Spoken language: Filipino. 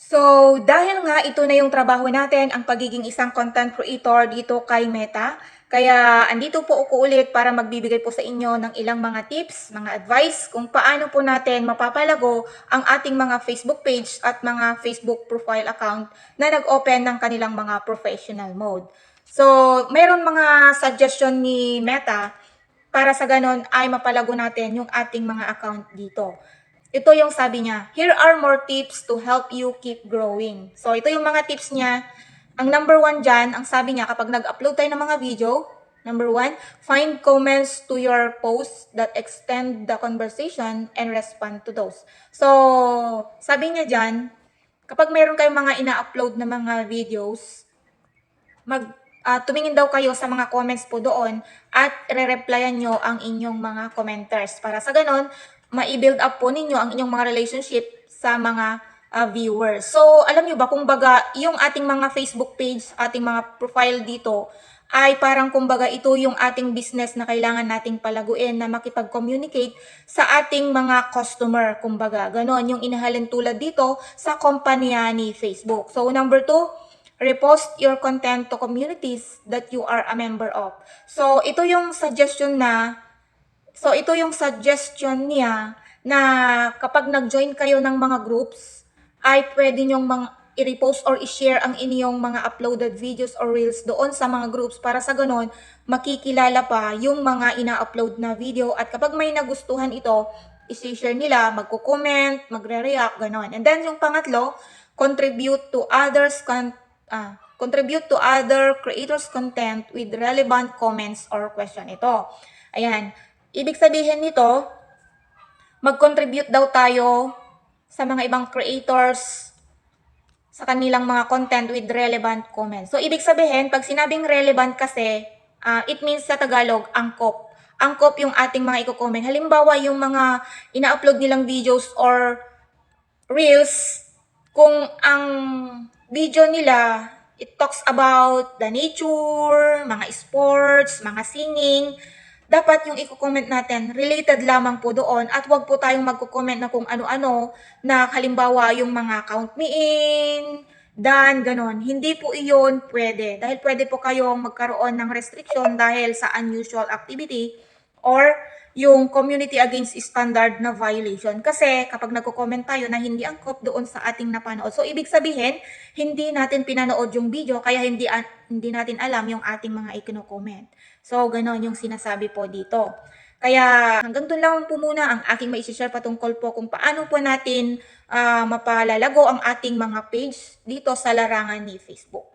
So, dahil nga ito na yung trabaho natin, ang pagiging isang content creator dito kay Meta, kaya andito po ako ulit para magbibigay po sa inyo ng ilang mga tips, mga advice kung paano po natin mapapalago ang ating mga Facebook page at mga Facebook profile account na nag-open ng kanilang mga professional mode. So, mayroon mga suggestion ni Meta para sa ganon ay mapalago natin yung ating mga account dito. Ito yung sabi niya, here are more tips to help you keep growing. So, ito yung mga tips niya. Ang number one dyan, ang sabi niya, kapag nag-upload tayo ng mga video, number one, find comments to your posts that extend the conversation and respond to those. So, sabi niya dyan, kapag meron kayong mga ina-upload na mga videos, mag ah, tumingin daw kayo sa mga comments po doon at re-replyan nyo ang inyong mga commenters para sa ganon ma-build up po ninyo ang inyong mga relationship sa mga ah, viewers. So, alam nyo ba, kung baga, yung ating mga Facebook page, ating mga profile dito, ay parang kumbaga ito yung ating business na kailangan nating palaguin na makipag-communicate sa ating mga customer. Kumbaga, ganon yung inahalin tulad dito sa kumpanya ni Facebook. So, number two, repost your content to communities that you are a member of. So, ito yung suggestion na So, ito yung suggestion niya na kapag nag-join kayo ng mga groups, ay pwede nyong mga i-repost or i-share ang inyong mga uploaded videos or reels doon sa mga groups para sa ganon, makikilala pa yung mga ina-upload na video at kapag may nagustuhan ito, i-share nila, magko-comment, magre-react, ganon. And then yung pangatlo, contribute to others con- ah, contribute to other creators content with relevant comments or question. Ito. Ayan. Ibig sabihin nito, mag-contribute daw tayo sa mga ibang creators sa kanilang mga content with relevant comments. So, ibig sabihin, pag sinabing relevant kasi, ah, it means sa Tagalog, angkop. Angkop yung ating mga i-comment. Halimbawa, yung mga ina-upload nilang videos or reels, kung ang video nila, it talks about the nature, mga sports, mga singing, dapat yung i-comment natin, related lamang po doon at wag po tayong magko-comment na kung ano-ano na halimbawa yung mga count me in, dan, ganon. Hindi po iyon pwede dahil pwede po kayong magkaroon ng restriction dahil sa unusual activity or yung community against standard na violation. Kasi kapag nagko-comment tayo na hindi angkop doon sa ating napanood. So, ibig sabihin, hindi natin pinanood yung video, kaya hindi, hindi natin alam yung ating mga ikino-comment. So, ganon yung sinasabi po dito. Kaya hanggang doon lang po muna ang aking maisishare patungkol po kung paano po natin ah, mapalalago ang ating mga page dito sa larangan ni Facebook.